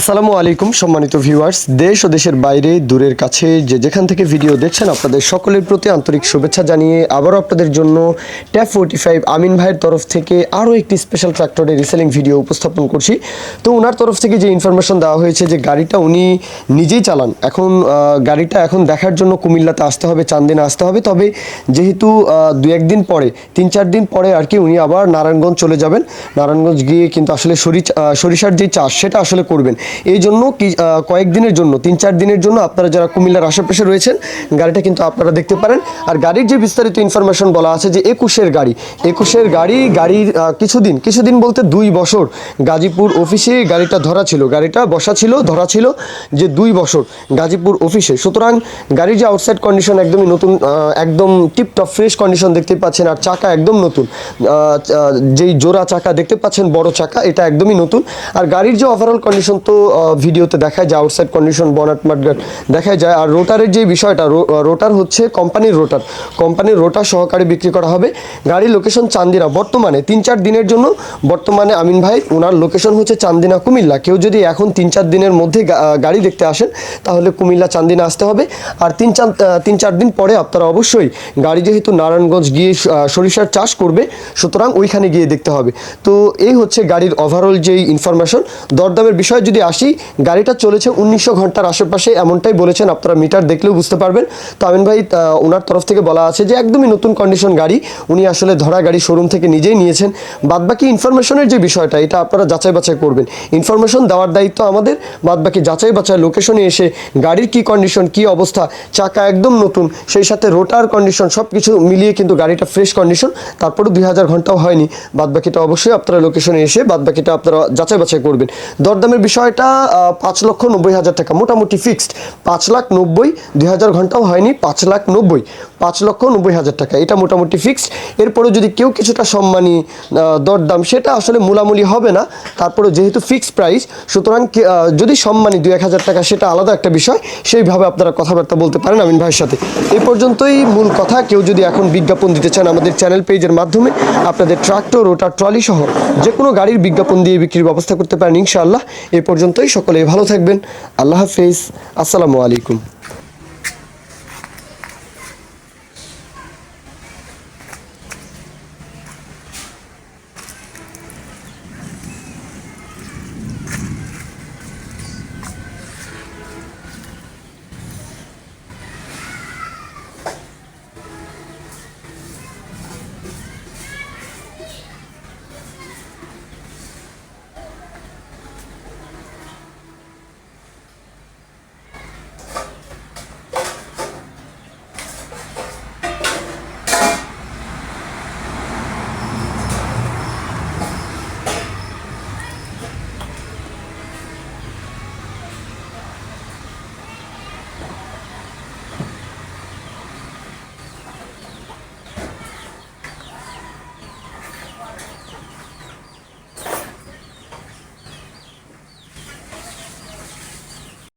আসসালামু আলাইকুম, সম্মানিত ভিউয়ার্স। দেশ ও দেশের বাইরে, দূরের কাছে যে যেখান থেকে ভিডিও দেখছেন, আপনাদের সকলের প্রতি আন্তরিক শুভেচ্ছা জানিয়ে আবারও আপনাদের জন্য ট্যাপ ফোর্টি ফাইভ আমিন ভাইয়ের তরফ থেকে আরও একটি স্পেশাল ট্রাক্টরের রিসেলিং ভিডিও উপস্থাপন করছি। তো ওনার তরফ থেকে যে ইনফরমেশন দেওয়া হয়েছে যে গাড়িটা উনি নিজেই চালান, এখন গাড়িটা এখন দেখার জন্য কুমিল্লাতে আসতে হবে, চান্দিনা আসতে হবে। তবে যেহেতু দু একদিন পরে, তিন চার দিন পরে আর কি উনি আবার নারায়ণগঞ্জ চলে যাবেন। নারায়ণগঞ্জ গিয়ে কিন্তু আসলে সরি সরিষার যে চাষ, সেটা আসলে করবেন। এই জন্য কি কয়েকদিনের জন্য, তিন চার দিনের জন্য আপনারা যারা কুমিল্লার আশেপাশে রয়েছেন, গাড়িটা কিন্তু আপনারা দেখতে পারেন। আর গাড়ির যে বিস্তারিত ইনফরমেশন বলা আছে যে একুশের গাড়ি একুশের গাড়ি, গাড়ির কিছুদিন কিছুদিন বলতে দুই বছর গাজীপুর অফিসে গাড়িটা ধরা ছিল, গাড়িটা বসা ছিল, ধরা ছিল যে দুই বছর গাজীপুর অফিসে সুতরাং গাড়ির যে আউটসাইড কন্ডিশন একদমই নতুন একদম টিপটপ ফ্রেশ কন্ডিশন দেখতে পাচ্ছেন, আর চাকা একদম নতুন যেই জোড়া চাকা দেখতে পাচ্ছেন, বড় চাকা, এটা একদমই নতুন। আর গাড়ির যে ওভারঅল কন্ডিশন তো ভিডিওতে দেখায় যায় আউটসাইড কন্ডিশন বনাট মাটগাট দেখা যায়। আর রোটারের যে বিষয়টা রোটার হচ্ছে কোম্পানির রোটার। কোম্পানির রোটার সহকারে বিক্রি করা হবে। গাড়ির লোকেশন চান্দিনা। বর্তমানে তিন চার দিনের জন্য, বর্তমানে আমিন ভাই ওনার লোকেশন হচ্ছে চান্দিনা, কুমিল্লা। কেউ যদি এখন তিন চার দিনের মধ্যে গাড়ি দেখতে আসেন, তাহলে কুমিল্লা চান্দিনা আসতে হবে। আর তিন চার তিন চার দিন পরে আপনারা অবশ্যই গাড়ি যেহেতু নারায়ণগঞ্জ গিয়ে সরিষার চাষ করবে, সুতরাং ওইখানে গিয়ে দেখতে হবে। তো এই হচ্ছে গাড়ির ওভারঅল যেই ইনফরমেশন দরদামের বিষয়ে যদি আসি গাড়িটা চলেছে উনিশশো ঘণ্টার আশেপাশে, এমনটাই বলেছেন আপনারা মিটার দেখলেও বুঝতে পারবেন। তো আমিন ভাই ওনার তরফ থেকে বলা আছে যে একদমই নতুন কন্ডিশন গাড়ি, উনি আসলে ধরা গাড়ি শোরুম থেকে নিজেই নিয়েছেন। বাদবাকি ইনফরমেশনের যে বিষয়টা, এটা আপনারা যাচাই বাছাই করবেন। ইনফরমেশন দেওয়ার দায়িত্ব আমাদের, বাদবাকি যাচাই বাছাই লোকেশনে এসে গাড়ির কি কন্ডিশন কি অবস্থা, চাকা একদম নতুন, সেই সাথে রোটার কন্ডিশন সব কিছু মিলিয়ে কিন্তু গাড়িটা ফ্রেশ কন্ডিশন তারপরে দুই হাজার ঘন্টাও হয়নি। বাদবাকিটা অবশ্যই আপনারা লোকেশনে এসে, বাদবাকিটা আপনারা যাচাই বাছাই করবেন। দরদামের বিষয়টা আহ, পাঁচ লক্ষ নব্বই হাজার টাকা। মোটামুটি ফিক্সড পাঁচ লাখ নব্বই দুই হাজার ঘন্টাও হয়নি পাঁচ লাখ নব্বই। পাঁচ লক্ষ নব্বই হাজার টাকা। এটা মোটামুটি ফিক্সড এরপরে যদি কেউ কিছুটা সম্মানী দরদাম সেটা আসলে মূলামূলি হবে না। তারপরে যেহেতু ফিক্সড প্রাইস সুতরাং যদি সম্মানী দু এক হাজার টাকা সেটা আলাদা একটা বিষয়। সেইভাবে আপনারা কথাবার্তা বলতে পারেন আমিন ভাইয়ের সাথে। এ পর্যন্তই মূল কথা। কেউ যদি এখন বিজ্ঞাপন দিতে চান আমাদের চ্যানেল পেজের মাধ্যমে আপনাদের ট্রাক্টর রোটার ট্রলি সহ যে কোনো গাড়ির বিজ্ঞাপন দিয়ে বিক্রির ব্যবস্থা করতে পারেন ইনশাআল্লাহ। এই পর্যন্তই সকলে ভালো থাকবেন। আল্লাহ হাফিজ। আসসালামু আলাইকুম।